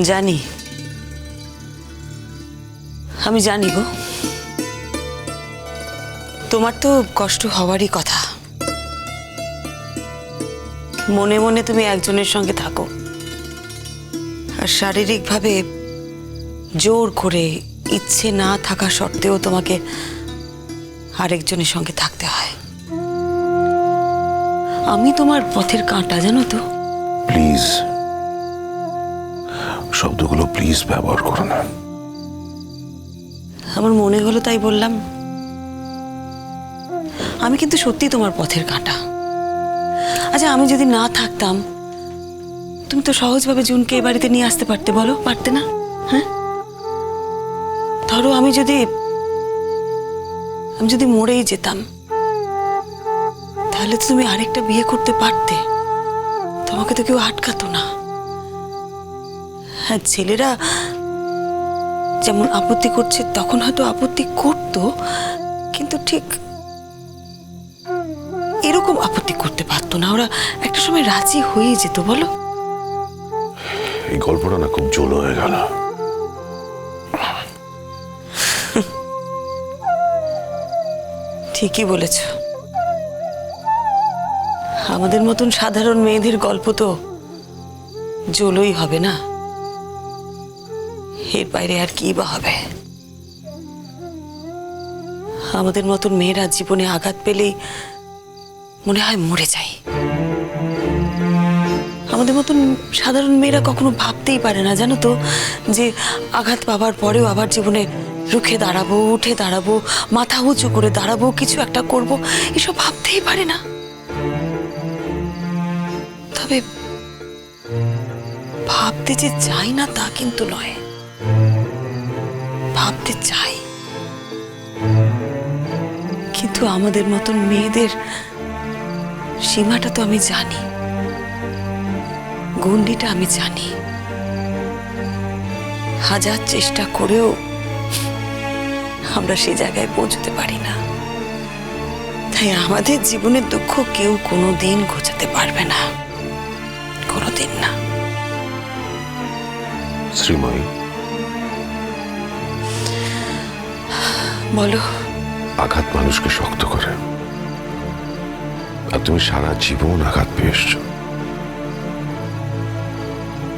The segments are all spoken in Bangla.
জানি। আমি জানি গো। তোমার তো কষ্ট হওয়ারই কথা। মনে মনে তুমি একজনের সঙ্গে থাকো। আর শারীরিকভাবে জোর করে ইচ্ছে না থাকা সত্ত্বেও তোমাকে আরেকজনের সঙ্গে থাকতে হয়। আমি তোমার পথের কাঁটা, জানো তো? প্লিজ। শব্দগুলো প্লিজ ব্যবহার করো না। আমার মনে হলো তাই বললাম। আমি কিন্তু সত্যি তোমার পথের কাঁটা। আচ্ছা আমি যদি না থাকতাম, তুমি তো সহজভাবে জুনকে এ বাড়িতে নিয়ে আসতে পারতে, বলো? পারতে না? হ্যাঁ? ধরো, আমি যদি আমি যদি মরেই যেতাম, তাহলে তো তুমি আরেকটা বিয়ে করতে পারতে। তোমাকে তো কেউ আটকাতো না। হ্যাঁ ছেলেরা যেমন আপত্তি করছে তখন হয়তো আপত্তি করত কিন্তু ঠিক এরকম আপত্তি করতে পারতো না। ওরা একটা সময় রাজি হয়ে যেত বলো। এই গল্পটা না খুব জোলো হয়ে গেল। ঠিকই বলেছ। আমাদের মতন সাধারণ মেয়েদের গল্প তো জলই হবে না। এর বাইরে আর কি বা হবে? আমাদের মতন মেয়েরা জীবনে আঘাত পেলেই মনে হয় মরে যাই। আমাদের মতন সাধারণ মেয়েরা কখনো ভাবতেই পারে না, জানো তো? যে আঘাত পাবার পরেও আবার জীবনে রুখে দাঁড়াবো, উঠে দাঁড়াবো, মাথা উঁচু করে দাঁড়াবো, কিছু একটা করব, এসব ভাবতেই পারে না। তবে ভাবতে যে চাই না তা কিন্তু নয়। ভাবতে চাই। কিন্তু আমাদের মতন মেয়েদের সীমাটা তো আমি জানি। গণ্ডিটা আমি জানি। হাজার চেষ্টা করেও আমরা সেই জায়গায় পৌঁছতে পারি না। তাই আমাদের জীবনের দুঃখ কেউ কোনো দিন ঘোচাতে পারবে না। কোনো দিন না। শ্রীময়ী বলো। আঘাত মানুষকে শক্ত করে। আর তুমি সারা জীবন আঘাত পেয়ে এসছো।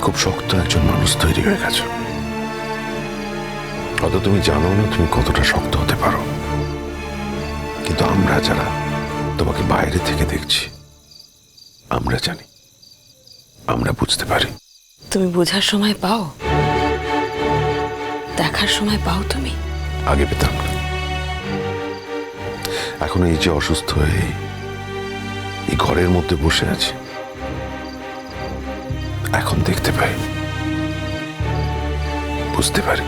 খুব শক্ত একজন মানুষ তৈরি হয়ে গেছো। হয়তো তুমি জানো না তুমি কতটা শক্ত হতে পারো। কিন্তু আমরা যারা তোমাকে বাইরে থেকে দেখছি আমরা জানি আমরা বুঝতে পারি। তুমি বোঝার সময় পাও? দেখার সময় পাও তুমি? আগে পেতাম না। এখন এই যে অসুস্থ হয়ে এই ঘরের মধ্যে বসে আছে, এখন দেখতে পাই। বুঝতে পারি।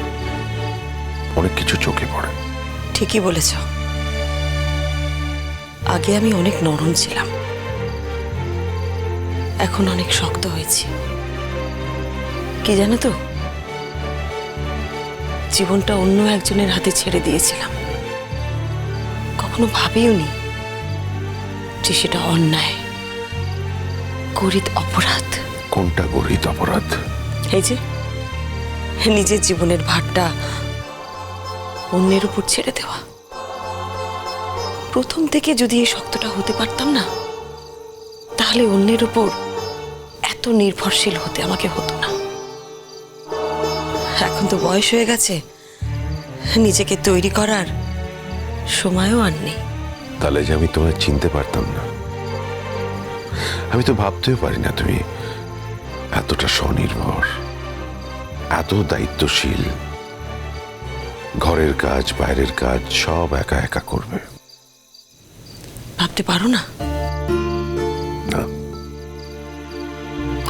অনেক কিছু চোখে পড়ে। ঠিকই বলেছ। আগে আমি অনেক নরম ছিলাম। এখন অনেক শক্ত হয়েছি। কি জানো তো? জীবনটা অন্য একজনের হাতে ছেড়ে দিয়েছিলাম। কখনো ভাবিওনি যে সেটা অন্যায় গরিত অপরাধ। কোনটা গরিত অপরাধ? এই যে নিজের জীবনের ভারটা অন্যের উপর ছেড়ে দেওয়া। প্রথম থেকে যদি এই শক্তটা হতে পারতাম না তাহলে অন্যের উপর এত নির্ভরশীল হতে আমাকে হতো না। এখন তো বয়স হয়ে গেছে নিজেকে তৈরি করার সময়ও আর নেই। তাহলে যে আমি তোমায় চিনতে পারতাম না। আমি তো ভাবতেও পারি না তুমি এতটা স্বনির্ভর এত দায়িত্বশীল। ঘরের কাজ বাইরের কাজ সব একা একা করবে। ভাবতে পারো না? না।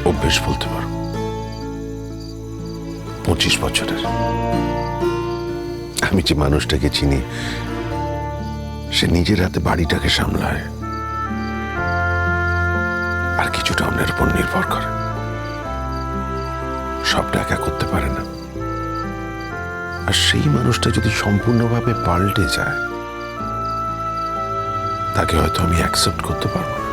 অভ্যেস বলতে পারো। পঁচিশ বছরের। আমি যে মানুষটাকে চিনি সে নিজের হাতে বাড়িটাকে সামলায়। আর কিছুটা অন্যের উপর নির্ভর করে। সবটা একা করতে পারে না। আর সেই মানুষটা যদি সম্পূর্ণভাবে পাল্টে যায় তাকে হয়তো আমি অ্যাকসেপ্ট করতে পারব না।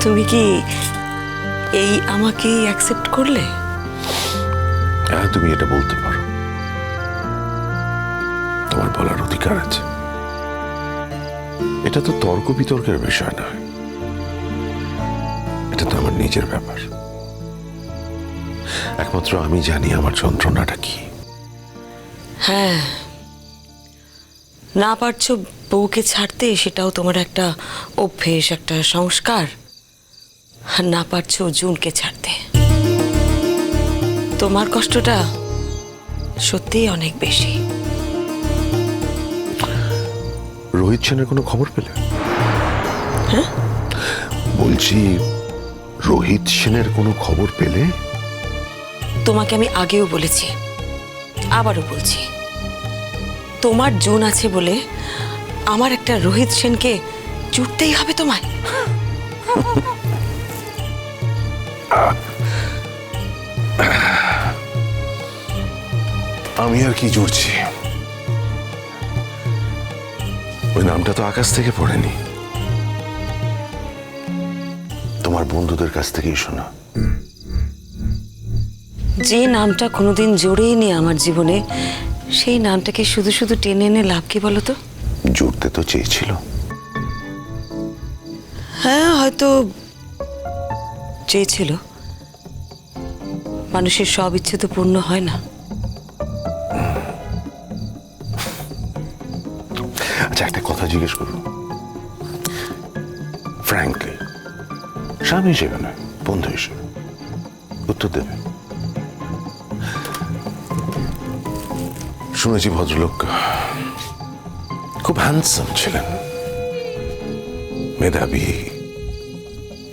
তুমি কি এই আমাকে অ্যাকসেপ্ট করলে? হ্যাঁ তুমি এটা বলতে পারো। বলার অধিকার আছে। এটা তো তর্ক বিতর্কের বিষয় নয়। এটা তো আমার নিজের ব্যাপার। একমাত্র আমি জানি আমার যন্ত্রণাটা কি। হ্যাঁ। না পারছ বউকে ছাড়তে, সেটাও তোমার একটা অভ্যেস, একটা সংস্কার। আর না পারছ জুনকে ছাড়তে। তোমার কষ্টটা সত্যিই অনেক বেশি। রোহিত সেনের কোনো খবর পেলে? হ্যাঁ? বলছি রোহিত সেনের কোনো খবর পেলে? তোমাকে আমি আগেও বলেছি আবারও বলছি। তোমার জোন আছে বলে আমার একটা রোহিত সেনকে জুটতেই হবে তোমায়। আমি আর কি জুড়ছি ওই নামটা তো আকাশ থেকে পড়েনি। তোমার বন্ধুদের কাছ থেকেই শোনা। যে নামটা কোনোদিন জড়িয়ে আমার জীবনে সেই নামটাকে শুধু শুধু টেনে এনে লাভ কি বলো তো? জুড়তে তো চেয়েছিল। হ্যাঁ হয়তো চেয়েছিল। মানুষের সব ইচ্ছে তো পূর্ণ হয় না। আচ্ছা একটা কথা জিজ্ঞেস করুন ফ্র্যাঙ্কলি স্বামী হিসেবে নয়, বন্ধু হিসেবে। উত্তর দেবে। শুনেছি ভদ্রলোক খুব হ্যান্ডসাম ছিলেন। মেধাবী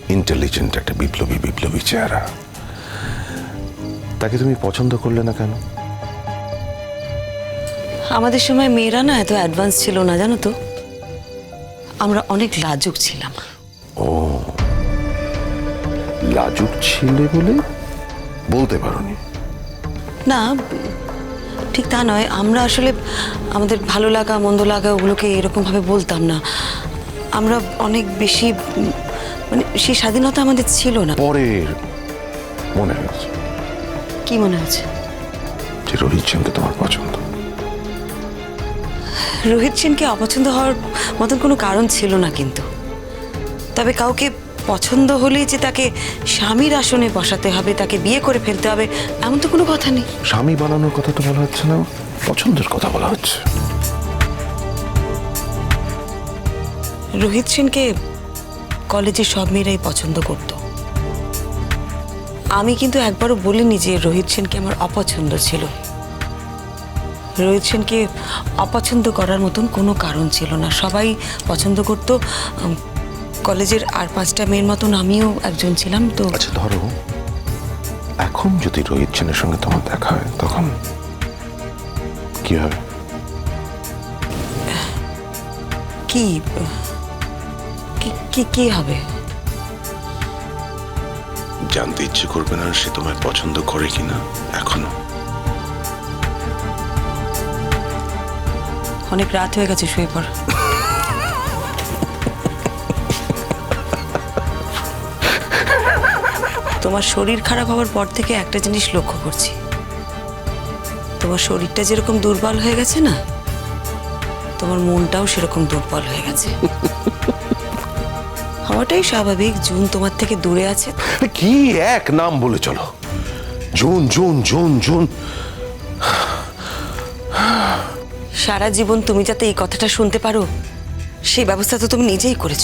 ইন্টেলিজেন্ট একটা বিপ্লবী বিপ্লবী চেহারা। তাকে তুমি পছন্দ করলে না কেন? আমাদের সময় মেয়েরা না এত অ্যাডভান্স ছিল না জানো তো? আমরা অনেক লাজুক ছিলাম। ও লাজুক ছিলে বলে? বলতে পারোনি। না ঠিক তা নয়। আমরা আসলে আমাদের ভালো লাগা মন্দ লাগা ওগুলোকে এরকমভাবে বলতাম না। আমরা অনেক বেশি মানে সেই স্বাধীনতা আমাদের ছিল না। পরের মনে হয়েছে। কি মনে হচ্ছে? যে রোহিত সেনকে তোমার পছন্দ। রোহিত সেনকে অপছন্দ হওয়ার মতন কোনো কারণ ছিল না কিন্তু। তবে কাউকে পছন্দ হলেই যে তাকে স্বামীর আসনে বসাতে হবে তাকে বিয়ে করে ফেলতে হবে এমন তো কোনো কথা নেই। স্বামী বানানোর কথা তো বলা হচ্ছে না পছন্দের কথা বলা হচ্ছে। রোহিত সেনকে কলেজে সব মেয়েরাই পছন্দ করত। আমি কিন্তু একবারও বলিনি যে রোহিত সেনকে আমার অপছন্দ ছিল। রোহিত সেনকে অপছন্দ করার মতন কোনো কারণ ছিল না। সবাই পছন্দ করত কলেজের আর পাঁচটা মেয়ের মতন আমিও একজন ছিলাম তো আচ্ছা ধরো এখন যদি রোহিত সেনের সঙ্গে তোমার দেখা হয় তখন কি হবে? কি কি- কি কি হবে? জানতে ইচ্ছে করবে না সে তোমায় পছন্দ করে কিনা এখনও। অনেক রাত হয়ে গেছে শুয়ে পড়। তোমার শরীর খারাপ হওয়ার পর থেকে একটা জিনিস লক্ষ্য করছি। তোমার শরীরটা যেরকম দুর্বল হয়ে গেছে না, তোমার মনটাও সেরকম দুর্বল হয়ে গেছে। হওয়াটাই স্বাভাবিক, জুন তোমার থেকে দূরে আছে। কি এক নাম বলে চলো। জুন জুন জুন জুন। সারা জীবন তুমি যাতে এই কথাটা শুনতে পারো, সেই ব্যবস্থা তো তুমি নিজেই করেছ।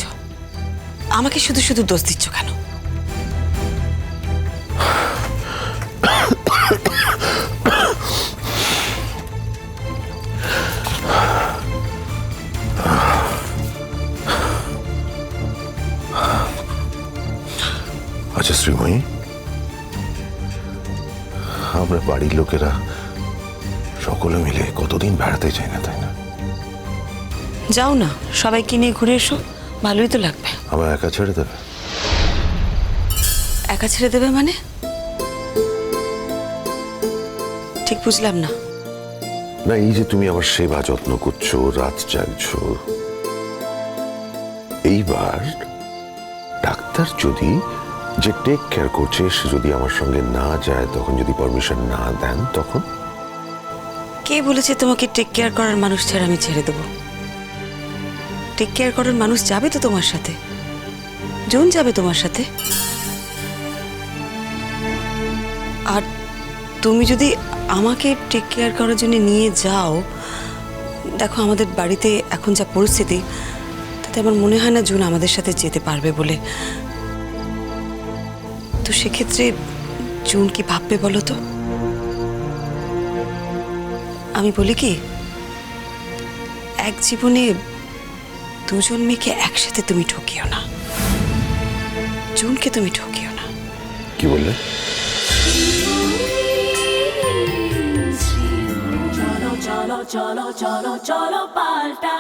আমাকে শুধু শুধু দোষ দিচ্ছ কেন? আচ্ছা শ্রীময়ী। আমরা বাড়ির লোকেরা সকলে মিলে কতদিন বেড়াতে চাই না তাই না? যাও না সবাইকে নিয়ে ঘুরে এসো ভালোই তো লাগবে। আবার একা ছেড়ে দেবে? একা ছেড়ে দেবে মানে? ঠিক বুঝলাম না। না এই যে তুমি আমার সেবা যত্ন করছ রাত জাগছো এইবার ডাক্তার যদি যে টেক কেয়ার করছে সে যদি আমার সঙ্গে না যায় তখন যদি পারমিশন না দেন তখন? কে বলেছে তোমাকে টেক কেয়ার করার মানুষ ছাড়া আমি ছেড়ে দেবো। টেক কেয়ার করার মানুষ যাবে তো তোমার সাথে। জুন যাবে তোমার সাথে। আর তুমি যদি আমাকে টেক কেয়ার করার জন্য নিয়ে যাও, দেখো আমাদের বাড়িতে এখন যা পরিস্থিতি, তাতে আমার মনে হয় না জুন আমাদের সাথে যেতে পারবে বলে। তো সেক্ষেত্রে জুন কি ভাববে বলো তো? আমি বলি কি এক জীবনে দুজন মেয়েকে একসাথে তুমি ঠকিও না। জুনকে তুমি ঠকিও না। কি বললে? চলো চলো চলো চলো পাল্টা.